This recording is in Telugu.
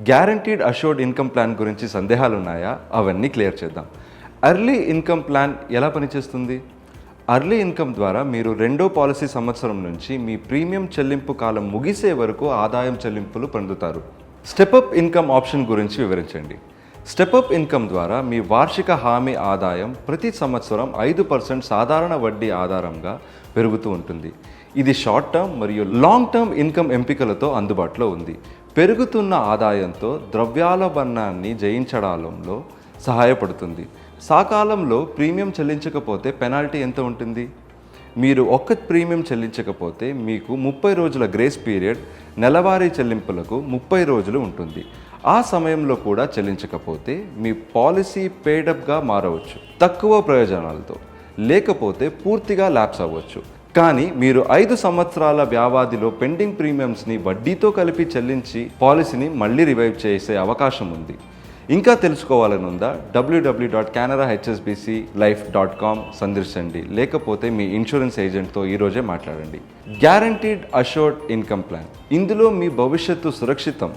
గ్యారంటీడ్ అష్యూర్డ్ ఇన్కమ్ ప్లాన్ గురించి సందేహాలు ఉన్నాయా అవన్నీ క్లియర్ చేద్దాం. అర్లీ ఇన్కమ్ ప్లాన్ ఎలా పనిచేస్తుంది? అర్లీ ఇన్కమ్ ద్వారా మీరు రెండో పాలసీ సంవత్సరం నుంచి మీ ప్రీమియం చెల్లింపు కాలం ముగిసే వరకు ఆదాయం చెల్లింపులు పొందుతారు. స్టెప్అప్ ఇన్కమ్ ఆప్షన్ గురించి వివరించండి. స్టెప్అప్ ఇన్కమ్ ద్వారా మీ వార్షిక హామీ ఆదాయం ప్రతి సంవత్సరం ఐదు పర్సెంట్ సాధారణ వడ్డీ ఆధారంగా పెరుగుతూ ఉంటుంది. ఇది షార్ట్ టర్మ్ మరియు లాంగ్ టర్మ్ ఇన్కమ్ ఎంపికలతో అందుబాటులో ఉంది. పెరుగుతున్న ఆదాయంతో ద్రవ్యాలబన్నాన్ని జయించడంలో సహాయపడుతుంది. సకాలంలో ప్రీమియం చెల్లించకపోతే పెనాల్టీ ఎంత ఉంటుంది? మీరు ఒక్క ప్రీమియం చెల్లించకపోతే మీకు ముప్పై రోజుల గ్రేస్ పీరియడ్ నెలవారీ చెల్లింపులకు ముప్పై రోజులు ఉంటుంది. ఆ సమయంలో కూడా చెల్లించకపోతే మీ పాలసీ పేడప్గా మారవచ్చు. తక్కువ ప్రయోజనాలతో. లేకపోతే పూర్తిగా ల్యాప్స్ అవ్వచ్చు. కానీ మీరు ఐదు సంవత్సరాల వ్యవధిలో పెండింగ్ ప్రీమియమ్స్ని వడ్డీతో కలిపి చెల్లించి పాలసీని మళ్ళీ రివైవ్ చేసే అవకాశం ఉంది. ఇంకా తెలుసుకోవాలని ఉందా? WWW dot Canara HSBC life dot com సందర్శించండి. లేకపోతే మీ ఇన్సూరెన్స్ ఏజెంట్తో ఈరోజే మాట్లాడండి. గ్యారంటీడ్ అష్యూర్డ్ ఇన్కమ్ ప్లాన్ ఇందులో మీ భవిష్యత్తు సురక్షితం.